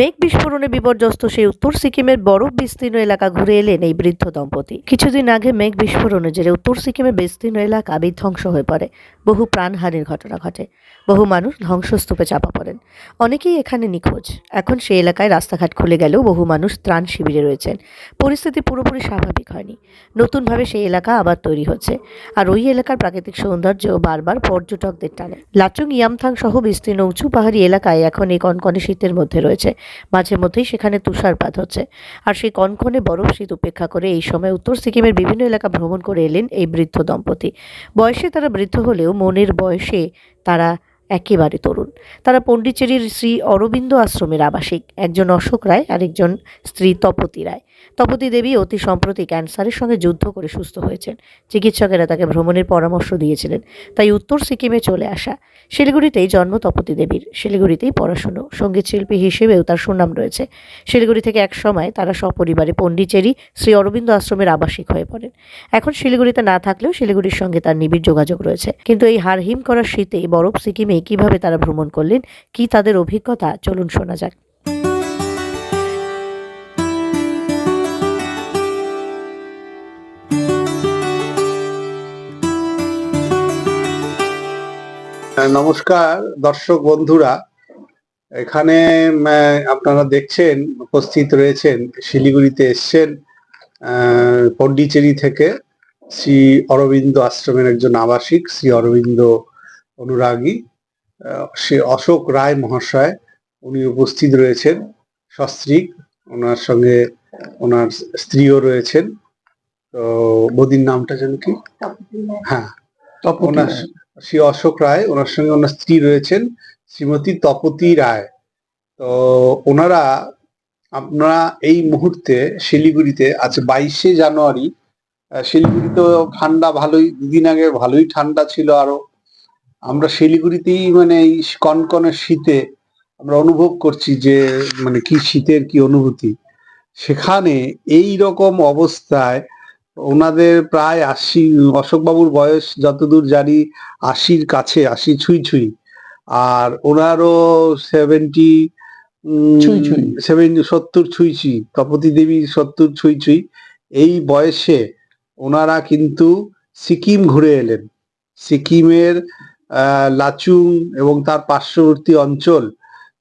মেঘ বিস্ফোরণে বিপর্যস্ত সেই উত্তর সিকিমের বরফ বিস্তীর্ণ এলাকা ঘুরে এলেন এই বৃদ্ধ দম্পতি। কিছুদিন আগে মেঘ বিস্ফোরণে জেরে উত্তর সিকিমের বিস্তীর্ণ এলাকা বিধ্বংস হয়ে পড়ে। বহু প্রাণহানির ঘটনা ঘটে। বহু মানুষ ধ্বংসস্তূপে চাপা পড়েন। অনেকেই এখানে নিখোঁজ। এখন সেই এলাকায় রাস্তাঘাট খুলে গেলেও বহু মানুষ ত্রাণ শিবিরে রয়েছেন। পরিস্থিতি পুরোপুরি স্বাভাবিক হয়নি। নতুনভাবে সেই এলাকা আবার তৈরি হচ্ছে। আর ওই এলাকার প্রাকৃতিক সৌন্দর্য বারবার পর্যটকদের টানে। লাচুং ইয়ামথাং সহ বিস্তীর্ণ উঁচু পাহাড়ি এলাকায় এখন এই কনকনে শীতের মধ্যে রয়েছে। মাঝে মধ্যেই সেখানে তুষারপাত হচ্ছে। আর সেই কনকনে বরফ শীত উপেক্ষা করে এই সময় উত্তর সিকিমের বিভিন্ন এলাকা ভ্রমণ করে এলেন এই বৃদ্ধ দম্পতি। বয়সে তারা বৃদ্ধ হলেও মনের বয়সে তারা একেবারে তরুণ। তারা পণ্ডিচেরির শ্রী অরবিন্দ আশ্রমের আবাসিক। একজন অশোক রায়, আরেকজন স্ত্রী তপতি রায়। তপতি দেবী অতি সম্প্রতি ক্যান্সারের সঙ্গে যুদ্ধ করে সুস্থ হয়েছেন। চিকিৎসকেরা তাকে ভ্রমণের পরামর্শ দিয়েছিলেন। তাই উত্তর সিকিমে চলে আসা শিলিগুড়িতেই জন্ম তপতি দেবীর। শিলিগুড়িতেই পড়াশুনো। সংগীত শিল্পী হিসেবেও তার সুনাম রয়েছে। শিলিগুড়ি থেকে এক সময় তারা সপরিবারে পণ্ডিচেরি শ্রী অরবিন্দ আশ্রমের আবাসিক হয়ে পড়েন। এখন শিলিগুড়িতে না থাকলেও শিলিগুড়ির সঙ্গে তার নিবিড় যোগাযোগ রয়েছে। কিন্তু এই হারহিম করা শীতে বরফ সিকিমে কীভাবে তারা ভ্রমণ করলেন, কি তাদের অভিজ্ঞতা, চলুন শোনা যাক। নমস্কার দর্শক বন্ধুরা। এখানে আপনারা দেখছেন উপস্থিত রয়েছেন শিলিগুড়িতে এসছেন পন্ডিচেরি থেকে শ্রী অরবিন্দ আশ্রমের একজন আবাসিক শ্রী অরবিন্দ অনুরাগী শ্রী অশোক রায় মহাশয়। উনি উপস্থিত রয়েছেন সস্ত্রীক। ওনার সঙ্গে ওনার স্ত্রীও রয়েছেন। তো বদির নামটা যেন কি? হ্যাঁ। ওনার শ্রী অশোক রায়, ওনার সঙ্গে ওনার স্ত্রী রয়েছেন শ্রীমতী তপতি রায়। তো ওনারা, আপনারা এই মুহূর্তে শিলিগুড়িতে, আজ বাইশে জানুয়ারি শিলিগুড়ি তো ঠান্ডা ভালোই, দুদিন আগে ভালোই ঠান্ডা ছিল আরও। আমরা শিলিগুড়িতেই মানে এই কনকনে শীতে আমরা অনুভব করছি যে মানে কি শীতের কি অনুভূতি। সেখানে এই রকম অবস্থায় ওনাদের প্রায় আশি অশোকবাবুর বয়স যতদূর জানি আশির কাছে আশি ছুঁই ছুঁই। আর ওনারও সেভেন্টি সত্তর ছুঁই ছুঁই তপতি দেবী সত্তর ছুঁই ছুঁই। এই বয়সে ওনারা কিন্তু সিকিম ঘুরে এলেন। সিকিমের আহ, লাচুং এবং তার পার্শ্ববর্তী অঞ্চল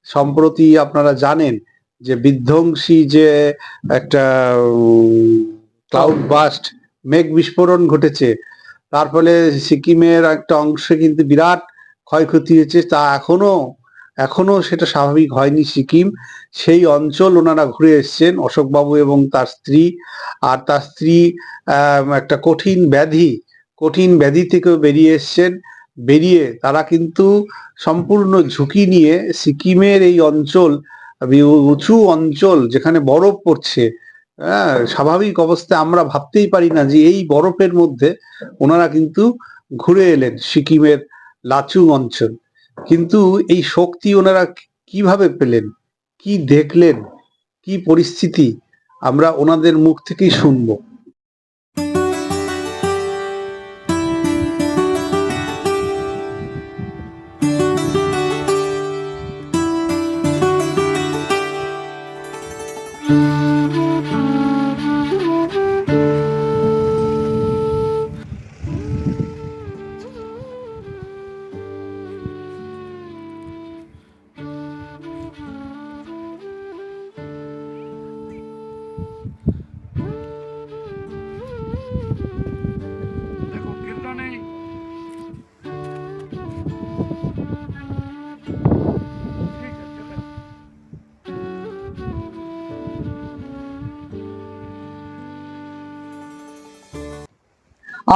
সম্প্রতি আপনারা জানেন যে বিধ্বংসী যে একটা ক্লাউড বাস্ট মেঘ বিস্ফোরণ ঘটেছে। তার ফলে সিকিমের একটা অংশে কিন্তু বিরাট ক্ষয়ক্ষতি হয়েছে। তা এখনও এখনও সেটা স্বাভাবিক হয়নি সিকিম। সেই অঞ্চল ওনারা ঘুরে এসছেন অশোকবাবু এবং তার স্ত্রী। আর তার স্ত্রী একটা কঠিন ব্যাধি কঠিন ব্যাধি থেকেও বেরিয়ে এসছেন। বেরিয়ে তারা কিন্তু সম্পূর্ণ ঝুঁকি নিয়ে সিকিমের এই অঞ্চল উঁচু অঞ্চল যেখানে বরফ পড়ছে হ্যাঁ স্বাভাবিক অবস্থায় আমরা ভাবতেই পারি না যে এই বরফের মধ্যে ওনারা কিন্তু ঘুরে এলেন সিকিমের লাচুং অঞ্চল। কিন্তু এই শক্তি ওনারা কীভাবে পেলেন? কি দেখলেন? কি পরিস্থিতি? আমরা ওনাদের মুখ থেকেই শুনব।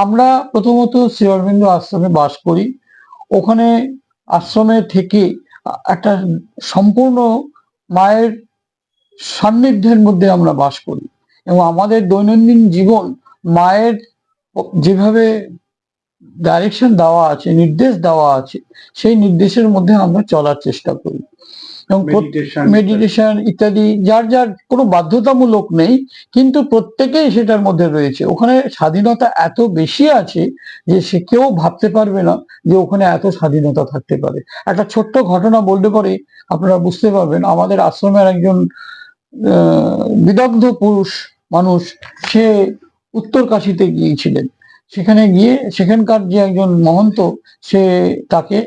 আমরা প্রথমত শ্রীঅরবিন্দ আশ্রমে বাস করি। ওখানে আশ্রমে থেকে একটা সম্পূর্ণ মায়ের সান্নিধ্যের মধ্যে আমরা বাস করি এবং আমাদের দৈনন্দিন জীবন মায়ের যেভাবে ডাইরেকশন দেওয়া আছে, নির্দেশ দেওয়া আছে, সেই নির্দেশের মধ্যে আমরা চলার চেষ্টা করি। এবং মেডিটেশন ইত্যাদি। যার যার কোনো বাধ্যতামূলক নেই কিন্তু প্রত্যেকেই সেটার মধ্যে রয়েছে। ওখানে স্বাধীনতা এত বেশি আছে যে সে কেউ ভাবতে পারবে না যে ওখানে এত স্বাধীনতা থাকতে পারে। একটা ছোট্ট ঘটনা বলতে পারে আপনারা বুঝতে পারবেন। আমাদের আশ্রমের একজন আহ, বিদগ্ধ পুরুষ মানুষ সে উত্তর কাশীতে গিয়েছিলেন। সেখানে গিয়ে সেখানকার যে একজন মহন্ত সে তাকে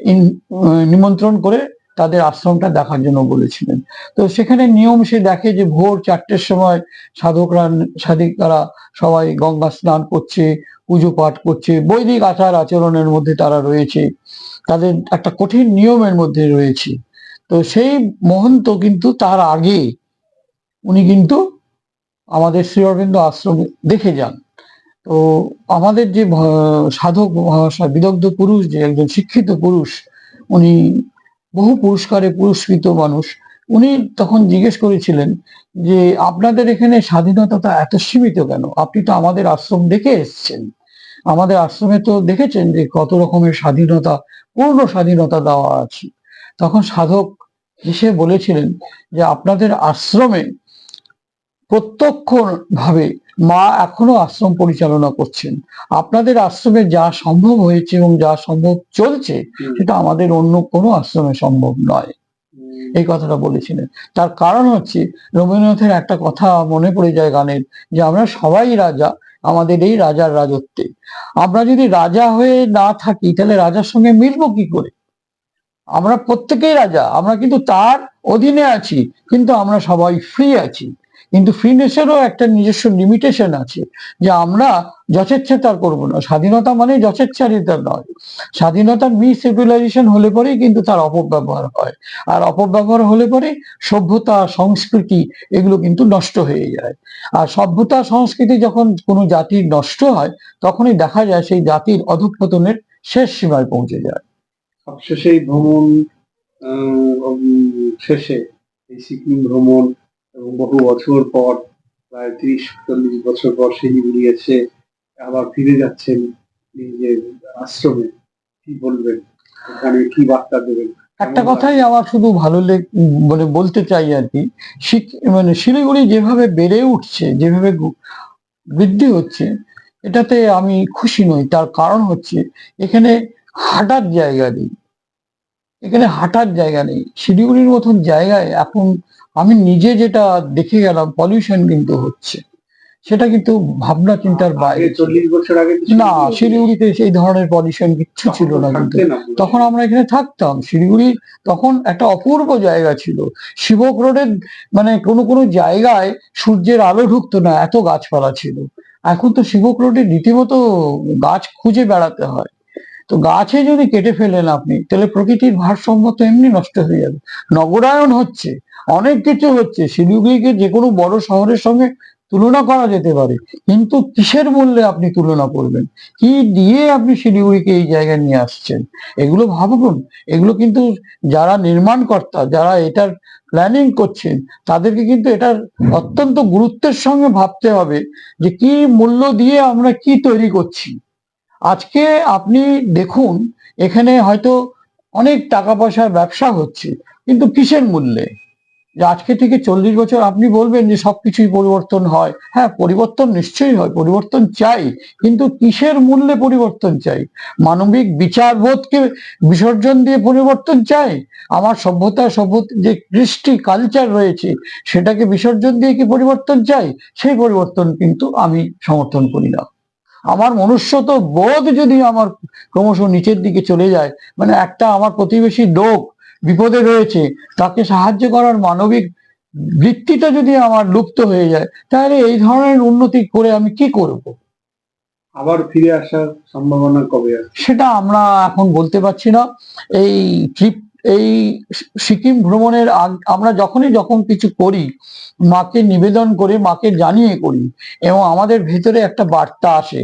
নিমন্ত্রণ করে তাদের আশ্রমটা দেখার জন্য বলেছিলেন। তো সেখানে নিয়ম সে দেখে যে ভোর চারটের সময় সাধকরা, সাধিকারা সবাই গঙ্গা স্নান করছে, পুজো পাঠ করছে, বৈদিক আচার আচরণের মধ্যে তারা রয়েছে, তাদের একটা কঠিন নিয়মের মধ্যে রয়েছে। তো সেই মহন্ত কিন্তু তার আগে উনি কিন্তু আমাদের শ্রী অরবিন্দ আশ্রমে দেখে যান। তো আমাদের যে সাধক মহাশয়, বিদগ্ধ পুরুষ, যে একজন শিক্ষিত পুরুষ, উনি বহু পুরস্কারে পুরস্কৃত মানুষ। উনি তখন জিজ্ঞেস করেছিলেন যে, আপনাদের এখানে স্বাধীনতাটা এত সীমিত কেন? আপনি তো আমাদের আশ্রম দেখে এসছেন। আমাদের আশ্রমে তো দেখেছেন যে কত রকমের স্বাধীনতা, পূর্ণ স্বাধীনতা দেওয়া আছে। তখন সাধক এসে বলেছিলেন যে, আপনাদের আশ্রমে প্রত্যক্ষ ভাবে মা এখনও আশ্রম পরিচালনা করছেন। আপনাদের আশ্রমে যা সম্ভব হয়েছে এবং যা সম্ভব চলছে সেটা আমাদের অন্য কোনো আশ্রমে সম্ভব নয়। এই কথাটা বলেছিলেন। তার কারণ হচ্ছে রবীন্দ্রনাথের একটা কথা মনে পড়ে যায় গানের যে আমরা সবাই রাজা আমাদের এই রাজার রাজত্বে। আমরা যদি রাজা হয়ে না থাকি তাহলে রাজার সঙ্গে মিলবো কি করে? আমরা প্রত্যেকেই রাজা আমরা কিন্তু তার অধীনে আছি কিন্তু আমরা সবাই ফ্রি আছি। কিন্তু ফ্রিনেসেরও একটা নিজস্ব লিমিটেশন আছে যে আমরা যথেচ্ছাচার করব না। স্বাধীনতা মানে যথেচ্ছারিতা নয়। স্বাধীনতার মিসিভিলাইজেশন হলে পরেই কিন্তু তার অপব্যবহার হয়। আর অপব্যবহার হলে পরে সভ্যতা, সংস্কৃতি এগুলো কিন্তু নষ্ট হয়ে যায়। আর সভ্যতা, সংস্কৃতি যখন কোনো জাতির নষ্ট হয়, তখনই দেখা যায় সেই জাতির অধঃপতনের শেষ সীমায় পৌঁছে যায়। সবশেষে ভ্রমণ শেষে এই সিকিম ভ্রমণ এবং বহু বছর পর, প্রায় ত্রিশ, চল্লিশ বছর পর শিলিগুড়ি এসে আবার ফিরে যাচ্ছেন নিজের আশ্রমে। কি বলবেন? ওখানে কি বার্তা দেবেন? একটা কথাই আমার শুধু ভালো লেগ মানে বলতে চাই আর কি মানে শিলিগুড়ি যেভাবে বেড়ে উঠছে, যেভাবে বৃদ্ধি হচ্ছে, এটাতে আমি খুশি নই। তার কারণ হচ্ছে, এখানে হাঁটার জায়গা নেই। এখানে হাঁটার জায়গা নেই। শিলিগুড়ির মতন জায়গায় এখন আমি নিজে যেটা দেখে গেলাম পলিউশন কিন্তু হচ্ছে। সেটা কিন্তু ভাবনা চিন্তার বাইরে চল্লিশ বছর আগে না শিলিগুড়িতে সেই ধরনের পলিউশন কিচ্ছু ছিল না কিন্তু। তখন আমরা এখানে থাকতাম। শিলিগুড়ি তখন একটা অপূর্ব জায়গা ছিল। শিবক রোডের মানে কোনো কোনো জায়গায় সূর্যের আলো ঢুকতো না এত গাছপালা ছিল। এখন তো শিবক রোডে রীতিমতো গাছ খুঁজে বেড়াতে হয়। তো গাছে যদি কেটে ফেলেন আপনি, তাহলে প্রকৃতির ভারসাম্য তো এমনি নষ্ট হয়ে যাবে। নগরায়ন হচ্ছে, অনেক কিছু হচ্ছে, শিলিগুড়িকে যে কোনো বড় শহরের সঙ্গে তুলনা করা যেতে পারে, কিন্তু কিসের মূল্যে আপনি তুলনা করবেন? কি দিয়ে আপনি শিলিগুড়িকে এই জায়গায় নিয়ে আসছেন? এগুলো ভাবুন, এগুলো কিন্তু যারা নির্মাণকর্তা, যারা এটার প্ল্যানিং করছেন, তাদেরকে কিন্তু এটার অত্যন্ত গুরুত্বের সঙ্গে ভাবতে হবে যে কি মূল্য দিয়ে আমরা কি তৈরি করছি। আজকে আপনি দেখুন, এখানে হয়তো অনেক টাকা পয়সার ব্যবসা হচ্ছে, কিন্তু কিসের মূল্যে? যে আজকে থেকে চল্লিশ বছর আপনি বলবেন যে সবকিছুই পরিবর্তন হয়। হ্যাঁ পরিবর্তন নিশ্চয়ই হয়, পরিবর্তন চাই, কিন্তু কিসের মূল্যে পরিবর্তন চাই? মানবিক বিচারবোধকে বিসর্জন দিয়ে পরিবর্তন চাই? আমার সভ্যতা সভ্য যে কৃষ্টি কালচার রয়েছে, সেটাকে বিসর্জন দিয়ে কি পরিবর্তন চাই? সেই পরিবর্তন কিন্তু আমি সমর্থন করি না। আমার মনুষ্যত বোধ যদি আমার ক্রমশ নিচের দিকে চলে যায় মানে একটা আমার প্রতিবেশী লোক বিপদে রয়েছে তাকে সাহায্য করার মানবিক বৃত্তিটা যদি আমার লুপ্ত হয়ে যায় তাহলে এই ধরনের উন্নতি করে আমি কি করব? আবার ফিরে আসার সম্ভাবনা কবে সেটা আমরা এখন বলতে পারছি না। এই ট্রিপ এই সিকিম ভ্রমণের আমরা যখনই যখন কিছু করি, মাকে নিবেদন করে, মাকে জানিয়ে করি, এবং আমাদের ভেতরে একটা বার্তা আসে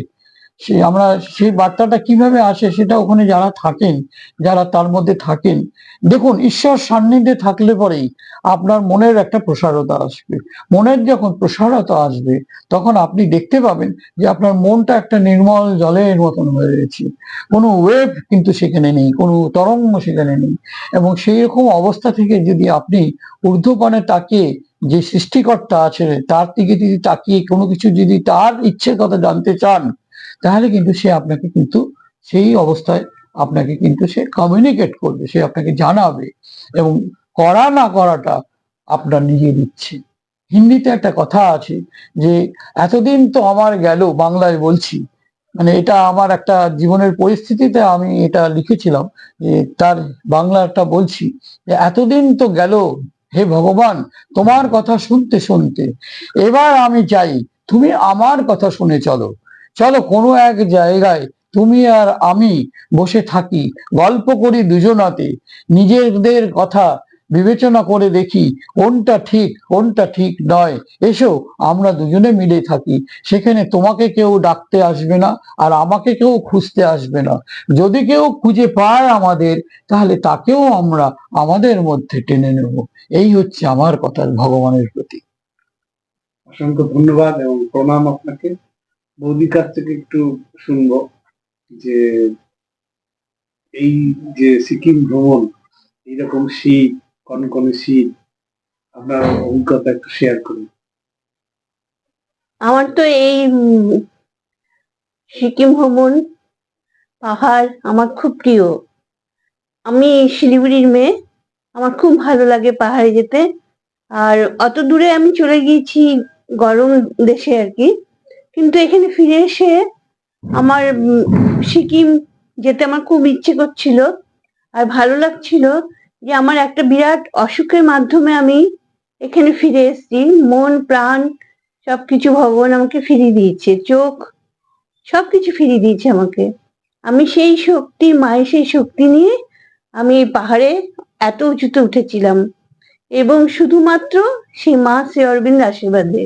সেই আমরা সেই বার্তাটা কীভাবে আসে সেটা ওখানে যারা থাকেন, যারা তার মধ্যে থাকেন, দেখুন ঈশ্বর সান্নিধ্যে থাকলে পরেই আপনার মনের একটা প্রসারতা আসবে। মনের যখন প্রসারতা আসবে, তখন আপনি দেখতে পাবেন যে আপনার মনটা একটা নির্মল জলের মতন হয়ে রয়েছে। কোনো ওয়েভ কিন্তু সেখানে নেই, কোনো তরঙ্গ সেখানে নেই। এবং সেই রকম অবস্থা থেকে যদি আপনি ঊর্ধ্বপানে তাকিয়ে যে সৃষ্টিকর্তা আছে, তার দিকে যদি তাকিয়ে কোনো কিছু যদি তার ইচ্ছের কথা জানতে চান তাহলে কিন্তু সে আপনাকে কিন্তু সেই অবস্থায় আপনাকে কিন্তু সে কমিউনিকেট করবে, সে আপনাকে জানাবে এবং করা না করাটা আপনার নিজের ইচ্ছে। হিন্দিতে একটা কথা আছে যে, এতদিন তো আমার গেল বাংলায় বলছি। মানে এটা আমার একটা জীবনের পরিস্থিতিতে আমি এটা লিখেছিলাম যে, তার বাংলাটা বলছি যে, এতদিন তো গেল হে ভগবান, তোমার কথা শুনতে শুনতে। এবার আমি চাই তুমি আমার কথা শুনে চলো। চলো কোনো এক জায়গায় তুমি আর আমি বসে থাকি, গল্প করি দুজনাতে, নিজেদের কথা বিবেচনা করে দেখি কোনটা ঠিক কোনটা ঠিক নয়। এসো, আমরা দুজনে মিলে থাকি। সেখানে তোমাকে কেউ ডাকতে আসবে না আর আমাকে কেউ খুঁজতে আসবে না। যদি কেউ খুঁজে পায় আমাদের, তাহলে তাকেও আমরা আমাদের মধ্যে টেনে নেব। এই হচ্ছে আমার কথা ভগবানের প্রতি। অসংখ্য ধন্যবাদ এবং প্রণাম আপনাকে। বৌদির কাছ থেকে একটু শুনব যে এই যে সিকিম ভ্রমণ, এইরকম শীত, কনকনে শীত, আপনার অভিজ্ঞতা একটু শেয়ার করুন। আমার তো এই সিকিম ভ্রমণ পাহাড় আমার খুব প্রিয়। আমি শিলিগুড়ির মেয়ে, আমার খুব ভালো লাগে পাহাড়ে যেতে। আর অত দূরে আমি চলে গিয়েছি গরম দেশে আর কি। কিন্তু এখানে ফিরে এসে আমার সিকিম যেতে আমার খুব ইচ্ছে করছিল আর ভালো লাগছিল যে আমার একটা বিরাট অসুখের মাধ্যমে আমি এখানে ফিরে এসেছি। মন, প্রাণ সবকিছু ভগবান আমাকে ফিরিয়ে দিয়েছে। চোখ সবকিছু ফিরিয়ে দিয়েছে আমাকে। আমি সেই শক্তি, মায়ের সেই শক্তি নিয়ে আমি পাহাড়ে এত উঁচুতে উঠেছিলাম এবং শুধুমাত্র সেই মা শ্রী অরবিন্দ আশীর্বাদে।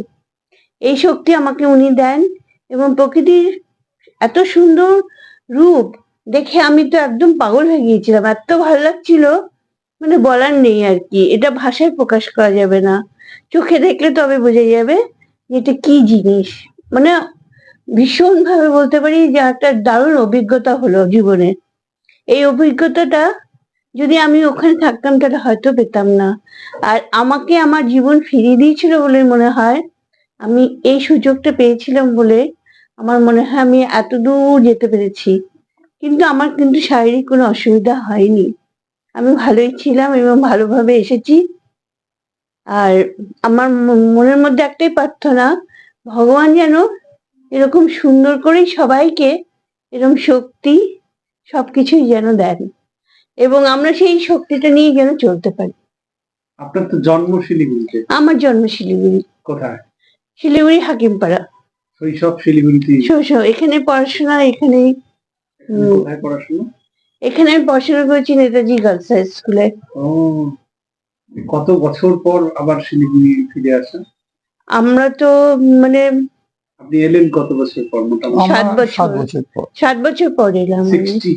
এই শক্তি আমাকে উনি দেন এবং প্রকৃতির এত সুন্দর রূপ দেখে আমি তো একদম পাগল হয়ে গিয়েছিলাম। এত ভালো লাগছিল মানে বলার নেই আর কি। এটা ভাষায় প্রকাশ করা যাবে না। চোখে দেখলে তবে বোঝা যাবে যে এটা কি জিনিস। মানে ভীষণ ভাবে বলতে পারি যে একটা দারুণ অভিজ্ঞতা হলো জীবনে। এই অভিজ্ঞতাটা যদি আমি ওখানে থাকতাম তাহলে হয়তো পেতাম না। আর আমাকে আমার জীবন ফিরিয়ে দিয়েছিল বলে মনে হয়। আমি এই সুযোগটা পেয়েছিলাম বলে আমার মনে হয় আমি এত দূর যেতে পেরেছি। কিন্তু আমার কিন্তু শারীরিক কোনো অসুবিধা হয়নি। আমি ভালোই ছিলাম এবং ভালোভাবে এসেছি। আর আমার মনের মধ্যে একটাই প্রার্থনা ভগবান যেন এরকম সুন্দর করেই সবাইকে এরকম শক্তি সবকিছুই যেন দেন এবং আমরা সেই শক্তিটা নিয়ে যেন চলতে পারি। আপনার তো জন্ম শিলিগুড়িতে আমার জন্ম শিলিগুড়ি কোথায়? শিলিগুড়ি হাকিমপাড়া। শৈশব শিলিগুড়িতে শৈশব এখানে পড়াশোনা এখানেই পড়াশোনা? এখানে আমি পড়াশোনা করেছি নেতাজি গার্লস হাই স্কুলে। ও কত বছর পর আবার শিলিগুড়ি ফিরে আসা আমরা তো মানে আপনি এলেন কত বছর পর মোটামুটি? সাত বছর। সাত বছর পর। সাত বছর পর এলাম সিক্সটি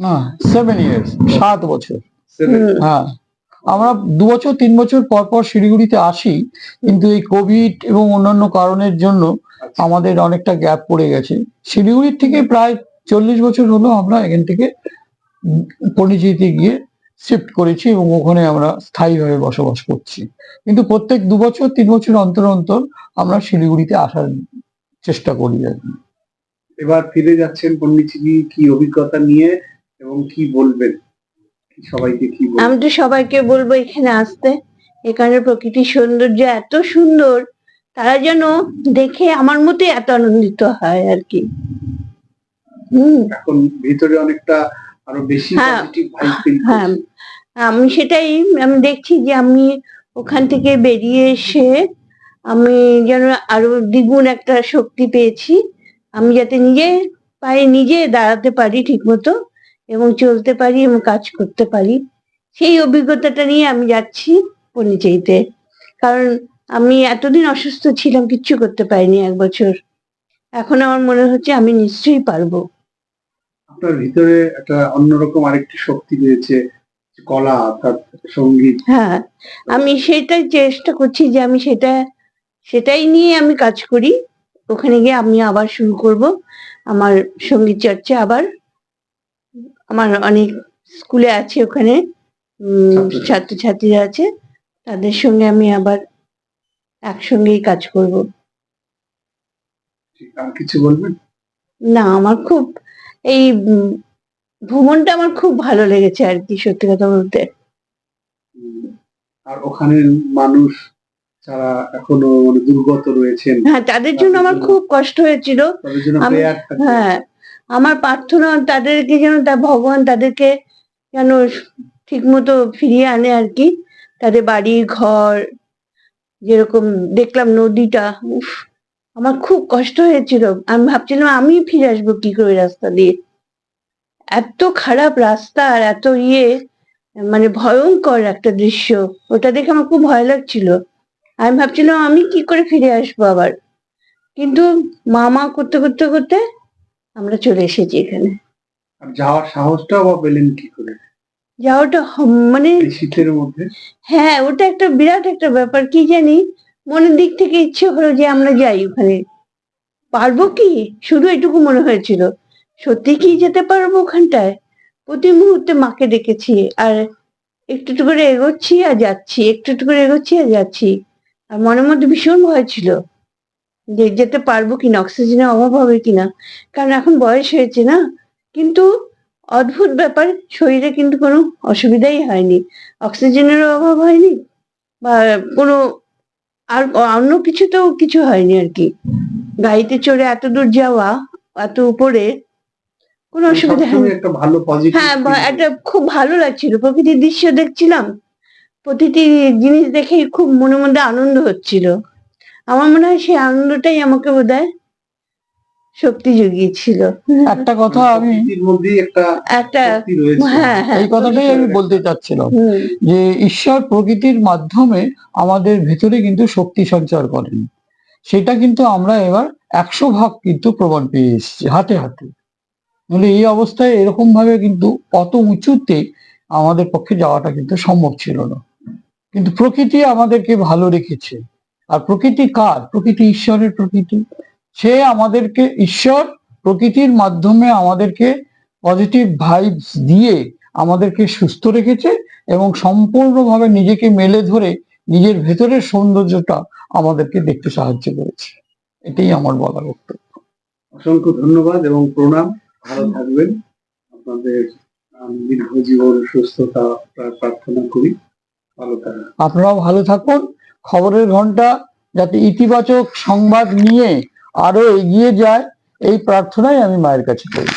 না সেভেন ইয়ার্স সাত বছর। হ্যাঁ। আমরা দু বছর, তিন বছর পর পর শিলিগুড়িতে আসি, কিন্তু এই কোভিড এবং অন্যান্য কারণের জন্য আমাদের অনেকটা গ্যাপ পড়ে গেছে। শিলিগুড়ির থেকে প্রায় চল্লিশ বছর হলো আমরা এখান থেকে উম পন্ডিচেরিতে গিয়ে শিফট করেছি এবং ওখানে আমরা স্থায়ীভাবে বসবাস করছি। কিন্তু প্রত্যেক দু বছর, তিন বছর অন্তর অন্তর আমরা শিলিগুড়িতে আসার চেষ্টা করি আর কি। এবার ফিরে যাচ্ছেন পন্ডিচেরি কি অভিজ্ঞতা নিয়ে এবং কি বলবেন? সবাইকে কি আমি তো সবাইকে বলব এখানে আসতে। এখানে প্রকৃতির সৌন্দর্য এত সুন্দর তারা যেন দেখে আমার মতো এত আনন্দিত হয় আর কি। হম। এখন ভিতরে অনেকটা আরও বেশি হ্যাঁ, পজিটিভ ভাইব ফিল হ্যাঁ আমি সেটাই আমি দেখছি যে আমি ওখান থেকে বেরিয়ে এসে আমি যেন আরও দ্বিগুণ একটা শক্তি পেয়েছি। আমি যাতে নিজে পায়ে নিজে দাঁড়াতে পারি ঠিক মতো এবং চলতে পারি এবং কাজ করতে পারি। সেই অভিজ্ঞতাটা নিয়ে আমি যাচ্ছি পন্ডিচেরিতে কারণ আমি এতদিন অসুস্থ ছিলাম কিচ্ছু করতে পারিনি এক বছর। এখন আমার মনে হচ্ছে আমি নিশ্চয়ই পারব। আপনার ভিতরে একটা অন্যরকম আরেকটি শক্তি রয়েছে কলা সংগীত। হ্যাঁ আমি সেটাই চেষ্টা করছি যে আমি সেটা সেটাই নিয়ে আমি কাজ করি। ওখানে গিয়ে আমি আবার শুরু করব। আমার সংগীত চর্চা আবার আমার অনেক স্কুলে আছে ওখানে উম, ছাত্রছাত্রী। ছাত্রছাত্রীরা আছে তাদের সঙ্গে আমি আবার একসঙ্গেই কাজ করব। আর কিছু বলবেন? না আমার খুব এই ভ্রমণটা আমার খুব ভালো লেগেছে আর কি সত্যি কথা বলতে। আর ওখানে মানুষ যারা এখনও মানে দুর্গত রয়েছেন হ্যাঁ তাদের জন্য আমার খুব কষ্ট হয়েছিল। আমি- হ্যাঁ আমার প্রার্থনা তাদেরকে যেন তা ভগবান তাদেরকে যেন ঠিক মতো ফিরিয়ে আনে আর কি। তাদের বাড়ি, ঘর, যেরকম দেখলাম নদীটা, উফ, আমার খুব কষ্ট হয়েছিল। আমি ভাবছিলাম আমি ফিরে আসব কি করে রাস্তা দিয়ে? এত খারাপ রাস্তা আর এত ইয়ে মানে ভয়ঙ্কর একটা দৃশ্য। ওটা দেখে আমার খুব ভয় লাগছিল। আমি ভাবছিলাম আমি কি করে ফিরে আসব আবার? কিন্তু মামা করতে করতে করতে আমরা চলে এসেছি এখানে। যাওয়ার সাহসটাও বা পেলেন কি করে? যাওয়াটা মানে শীতের মধ্যে? হ্যাঁ ওটা একটা বিরাট একটা ব্যাপার। কি জানি? মনের দিক থেকে ইচ্ছে হলো যে আমরা যাই ওখানে। পারব কি? শুধু এটুকু মনে হয়েছিল। সত্যি কি যেতে পারব ওখানটায়? প্রতি মুহূর্তে মাকে ডেকেছি আর একটু একটু করে এগোচ্ছি আর যাচ্ছি একটু একটু করে এগোচ্ছি আর যাচ্ছি। আর মনের মধ্যে ভীষণ ভয় ছিল। যে যেতে পারব কিনা অক্সিজেনের অভাব হবে কিনা? কারণ এখন বয়স হয়েছে না? কিন্তু অদ্ভুত ব্যাপার শরীরে কিন্তু কোনো অসুবিধাই হয়নি। অক্সিজেনেরও অভাব হয়নি বা কোনো আর অন্য কিছুতেও কিছু হয়নি আর কি। গাড়িতে চড়ে এত দূর যাওয়া এত উপরে কোনো অসুবিধা হয়নি। হ্যাঁ একটা খুব ভালো লাগছিল। প্রকৃতির দৃশ্য দেখছিলাম। প্রতিটি জিনিস দেখেই খুব মনের মধ্যে আনন্দ হচ্ছিল। আমার মনে হয় সেই আনন্দটাই আমাকে বোধহয় শক্তি জুগিয়েছিল। একটা কথা আমি একটা একটা শক্তি রয়েছে। হ্যাঁ হ্যাঁ এই কথাটাই আমি বলতে চাচ্ছিলাম যে ঈশ্বর প্রকৃতির মাধ্যমে আমাদের ভেতরে কিন্তু শক্তি সঞ্চার করেন। সেটা কিন্তু আমরা এবার একশো ভাগ কিন্তু প্রমাণ পেয়ে এসেছি হাতে হাতে। নাহলে এই অবস্থায় এরকম ভাবে কিন্তু অত উঁচুতে আমাদের পক্ষে যাওয়াটা কিন্তু সম্ভব ছিল না। কিন্তু প্রকৃতি আমাদেরকে ভালো রেখেছে। আর প্রকৃতি কার? প্রকৃতি ঈশ্বরের প্রকৃতি। সে আমাদেরকে ঈশ্বর প্রকৃতির মাধ্যমে আমাদেরকে পজিটিভ ভাইবস দিয়ে আমাদেরকে সুস্থ রেখেছে এবং সম্পূর্ণভাবে নিজেকে মেলে ধরে নিজের ভেতরের সৌন্দর্যটা আমাদেরকে দেখতে সাহায্য করেছে। এটাই আমার বলার বক্তব্য। অসংখ্য ধন্যবাদ এবং প্রণাম। ভালো থাকবেন। আপনাদের দীর্ঘ জীবন সুস্থতা প্রার্থনা করি। ভালো থাকবেন। আপনারাও ভালো থাকুন। খবরের ঘণ্টা যাতে ইতিবাচক সংবাদ নিয়ে আরও এগিয়ে যায়, এই প্রার্থনাই আমি মায়ের কাছে করি।